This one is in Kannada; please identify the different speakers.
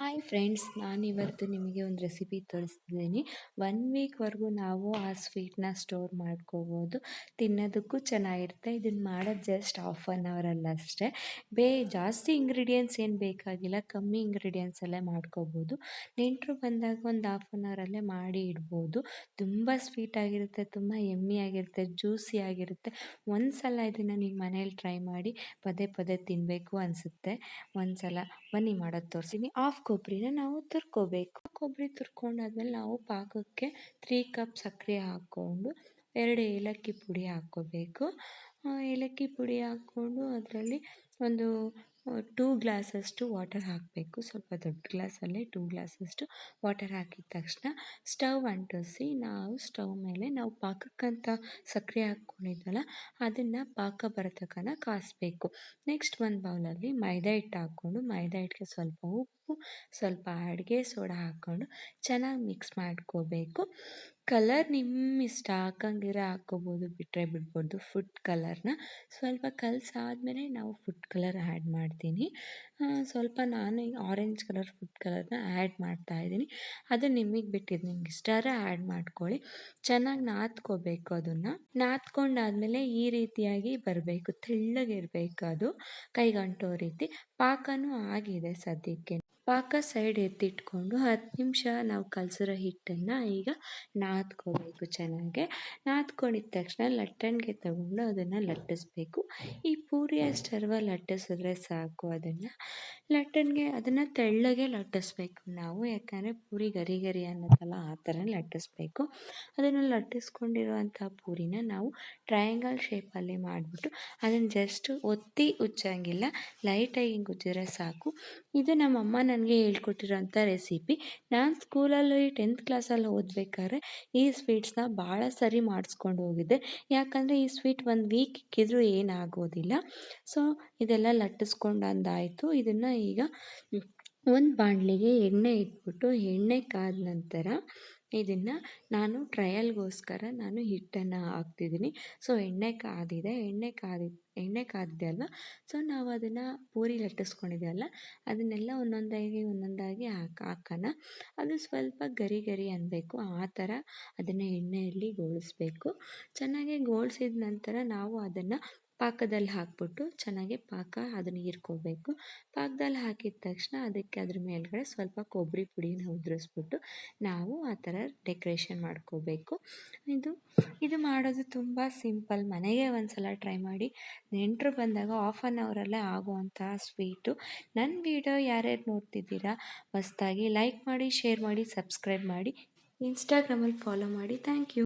Speaker 1: ಹಾಯ್ ಫ್ರೆಂಡ್ಸ್ ನಾನು ಇವತ್ತು ನಿಮಗೆ ಒಂದು ರೆಸಿಪಿ ತೋರಿಸ್ತಿದ್ದೀನಿ. ಒನ್ ವೀಕ್ವರೆಗೂ ನಾವು ಆ ಸ್ವೀಟ್ನ ಸ್ಟೋರ್ ಮಾಡ್ಕೋಬೋದು. ತಿನ್ನೋದಕ್ಕೂ ಚೆನ್ನಾಗಿರುತ್ತೆ. ಇದನ್ನು ಮಾಡೋದು ಜಸ್ಟ್ ಹಾಫ್ ಆನ್ ಅವರಲ್ಲಿ ಅಷ್ಟೇ. ಬೇ, ಜಾಸ್ತಿ ಇಂಗ್ರೀಡಿಯೆಂಟ್ಸ್ ಏನು ಬೇಕಾಗಿಲ್ಲ, ಕಮ್ಮಿ ಇಂಗ್ರೀಡಿಯೆಂಟ್ಸಲ್ಲೇ ಮಾಡ್ಕೋಬೋದು. ನೆಂಟರು ಬಂದಾಗ ಒಂದು ಹಾಫ್ ಆನ್ ಅವರಲ್ಲೇ ಮಾಡಿ ಇಡ್ಬೋದು. ತುಂಬ ಸ್ವೀಟ್ ಆಗಿರುತ್ತೆ, ತುಂಬ ಎಮ್ಮಿ ಆಗಿರುತ್ತೆ ಜ್ಯೂಸಿ ಆಗಿರುತ್ತೆ. ಒಂದು ಸಲ ಇದನ್ನು ನೀವು ಮನೇಲಿ ಟ್ರೈ ಮಾಡಿ ಪದೇ ಪದೇ ತಿನ್ನಬೇಕು ಅನಿಸುತ್ತೆ. ಒಂದು ಸಲ ಬನ್ನಿ ಮಾಡೋದು ತೋರಿಸ್ತೀನಿ. ಹಾಫ್ ಕೊಬ್ಬರಿನ ನಾವು ತುರ್ಕೊಬೇಕು. ಕೊಬ್ಬರಿ ತುರ್ಕೊಂಡಾದ್ಮೇಲೆ ನಾವು ಪಾಕಕ್ಕೆ ತ್ರೀ ಕಪ್ ಸಕ್ಕರೆ ಹಾಕ್ಕೊಂಡು ಎರಡು ಏಲಕ್ಕಿ ಪುಡಿ ಹಾಕ್ಕೋಬೇಕು. ಏಲಕ್ಕಿ ಪುಡಿ ಹಾಕ್ಕೊಂಡು ಅದರಲ್ಲಿ ಒಂದು ಟೂ ಗ್ಲಾಸಷ್ಟು ವಾಟರ್ ಹಾಕಬೇಕು. ಸ್ವಲ್ಪ ದೊಡ್ಡ ಗ್ಲಾಸಲ್ಲೇ ಟೂ ಗ್ಲಾಸಷ್ಟು ವಾಟರ್ ಹಾಕಿದ ತಕ್ಷಣ ಸ್ಟವ್ ಅಂಟಿಸಿ ನಾವು ಸ್ಟವ್ ಮೇಲೆ ನಾವು ಪಾಕಕ್ಕಂತ ಸಕ್ಕರೆ ಹಾಕ್ಕೊಂಡಿದ್ವಲ್ಲ ಅದನ್ನು ಪಾಕ ಬರತಕ್ಕನ ತನಕ ಕಾಯಿಸ್ಬೇಕು ನೆಕ್ಸ್ಟ್ ಒಂದು ಬೌಲಲ್ಲಿ ಮೈದಾ ಹಿಟ್ಟು ಹಾಕ್ಕೊಂಡು ಮೈದಾ ಹಿಟ್ಟಿಗೆ ಸ್ವಲ್ಪ ಉಪ್ಪು ಸ್ವಲ್ಪ ಅಡುಗೆ ಸೋಡಾ ಹಾಕ್ಕೊಂಡು ಚೆನ್ನಾಗಿ ಮಿಕ್ಸ್ ಮಾಡ್ಕೋಬೇಕು. ಕಲರ್ ನಿಮ್ಮ ಇಷ್ಟ ಹಾಕಂಗಿರೋ ಹಾಕ್ಕೋಬೋದು ಬಿಟ್ಟರೆ ಬಿಡ್ಬೋದು ಫುಡ್ ಕಲರ್ನ ಸ್ವಲ್ಪ ಕಲಸಾದ್ಮೇಲೆ ನಾವು ಫುಡ್ ಕಲರ್ ಆ್ಯಡ್ ಮಾಡ್ತೀನಿ. ಸ್ವಲ್ಪ ನಾನು ಆರೆಂಜ್ ಕಲರ್ ಫುಡ್ ಕಲರ್ನ ಆ್ಯಡ್ ಮಾಡ್ತಾಯಿದ್ದೀನಿ ಅದು ನಿಮಗೆ ಬಿಟ್ಟಿದ್ದು ನಿಮ್ಗೆ ಇಷ್ಟಾರ ಆ್ಯಡ್ ಮಾಡ್ಕೊಳ್ಳಿ. ಚೆನ್ನಾಗಿ ನಾದ್ಕೋಬೇಕು ಅದನ್ನು. ನಾದ್ಕೊಂಡಾದ್ಮೇಲೆ ಈ ರೀತಿಯಾಗಿ ಬರಬೇಕು. ತೆಳ್ಳಗಿರಬೇಕು ಅದು ಕೈಗಂಟೋ ರೀತಿ. ಪಾಕನೂ ಆಗಿದೆ ಸದ್ಯಕ್ಕೆ. ಪಾಕ ಸೈಡ್ ಎತ್ತಿಟ್ಕೊಂಡು ಹತ್ತು ನಿಮಿಷ ನಾವು ಕಲಸಿರೋ ಹಿಟ್ಟನ್ನು ಈಗ ನಾದ್ಕೋಬೇಕು ಚೆನ್ನಾಗೆ. ನಾದ್ಕೊಂಡಿದ್ದ ತಕ್ಷಣ ಲಟ್ಟಣಿಗೆ ತಗೊಂಡು ಅದನ್ನು ಲಟ್ಟಿಸ್ಬೇಕು. ಈ ಪೂರಿ ಅಷ್ಟರ್ವ ಲಟ್ಟಿಸಿದ್ರೆ ಸಾಕು ಅದನ್ನು. ಲಟ್ಟಣಿಗೆ ಅದನ್ನು ತೆಳ್ಳಗೆ ಲಟ್ಟಿಸ್ಬೇಕು ನಾವು, ಯಾಕಂದರೆ ಪೂರಿ ಗರಿ ಗರಿ ಅನ್ನೋದಲ್ಲ ಆ ಥರ ಲಟ್ಟಿಸ್ಬೇಕು. ಅದನ್ನು ಲಟ್ಟಿಸ್ಕೊಂಡಿರುವಂಥ ಪೂರಿನ ನಾವು ಟ್ರಯಾಂಗಲ್ ಶೇಪಲ್ಲಿ ಮಾಡಿಬಿಟ್ಟು ಅದನ್ನು ಜಸ್ಟ್ ಒತ್ತಿ ಉಚ್ಚಂಗಿಲ್ಲ, ಲೈಟಾಗಿ ಹಿಂಗೆ ಉಜ್ಜಿದ್ರೆ ಸಾಕು. ಇದು ನಮ್ಮಮ್ಮ ನನಗೆ ಹೇಳ್ಕೊಟ್ಟಿರೋಂಥ ರೆಸಿಪಿ. ನಾನು ಸ್ಕೂಲಲ್ಲಿ ಟೆಂತ್ ಕ್ಲಾಸಲ್ಲಿ ಓದಬೇಕಾದ್ರೆ ಈ ಸ್ವೀಟ್ಸ್ನ ಭಾಳ ಸರಿ ಮಾಡಿಸ್ಕೊಂಡು ಹೋಗಿದ್ದೆ. ಯಾಕಂದರೆ ಈ ಸ್ವೀಟ್ ಒಂದು ವೀಕ್ ಇಕ್ಕಿದ್ರೂ ಏನಾಗೋದಿಲ್ಲ. ಸೊ ಇದೆಲ್ಲ ಲಟ್ಟಿಸ್ಕೊಂಡು ಅಂದಾಯಿತು ಇದನ್ನು ಈಗ ಒಂದು ಬಾಣಲಿಗೆ ಎಣ್ಣೆ ಇಟ್ಬಿಟ್ಟು, ಎಣ್ಣೆ ಕಾದ ನಂತರ ಇದನ್ನು ನಾನು ಟ್ರಯಲ್ಗೋಸ್ಕರ ನಾನು ಹಿಟ್ಟನ್ನು ಹಾಕ್ತಿದ್ದೀನಿ. ಸೊ, ಎಣ್ಣೆ ಕಾದಿದೆ. ಎಣ್ಣೆ ಕಾದಿ, ಎಣ್ಣೆ ಕಾದಿದೆ ಅಲ್ವಾ? ಸೊ, ನಾವು ಅದನ್ನು ಪೂರಿ ಲಟ್ಟಿಸ್ಕೊಂಡಿದ್ದೀವಲ್ಲ ಅದನ್ನೆಲ್ಲ ಒಂದೊಂದಾಗಿ ಒಂದೊಂದಾಗಿ ಹಾಕಿ, ಹಾಕೋಣ. ಅದು ಸ್ವಲ್ಪ ಗರಿ ಗರಿ ಅನ್ನಬೇಕು ಆ ಥರ ಅದನ್ನು ಎಣ್ಣೆಯಲ್ಲಿ ಗೋಳಿಸ್ಬೇಕು. ಚೆನ್ನಾಗಿ ಗೋಳಿಸಿದ ನಂತರ ನಾವು ಅದನ್ನು ಪಾಕದಲ್ಲಿ ಹಾಕ್ಬಿಟ್ಟು ಚೆನ್ನಾಗಿ ಪಾಕ ಅದನ್ನು ಹೀರ್ಕೋಬೇಕು. ಪಾಕದಲ್ಲಿ ಹಾಕಿದ ತಕ್ಷಣ ಅದಕ್ಕೆ ಅದ್ರ ಮೇಲ್ಗಡೆ ಸ್ವಲ್ಪ ಕೊಬ್ಬರಿ ಪುಡಿನ ಉದುರಿಸ್ಬಿಟ್ಟು ನಾವು ಆ ಥರ ಡೆಕೋರೇಷನ್ ಮಾಡ್ಕೋಬೇಕು. ಇದು ಇದು ಮಾಡೋದು ತುಂಬ ಸಿಂಪಲ್. ಮನೆಗೆ ಒಂದು ಸಲ ಟ್ರೈ ಮಾಡಿ. ನೆಂಟರು ಬಂದಾಗ ಆಫ್ ಆನ್ ಅವರಲ್ಲೇ ಆಗುವಂಥ ಸ್ವೀಟು. ನನ್ನ ವೀಡಿಯೋ ಯಾರ್ಯಾರು ನೋಡ್ತಿದ್ದೀರಾ, ಹೊಸ್ದಾಗಿ ಲೈಕ್ ಮಾಡಿ, ಶೇರ್ ಮಾಡಿ, ಸಬ್ಸ್ಕ್ರೈಬ್ ಮಾಡಿ. ಇನ್ಸ್ಟಾಗ್ರಾಮಲ್ಲಿ ಫಾಲೋ ಮಾಡಿ. Thank you.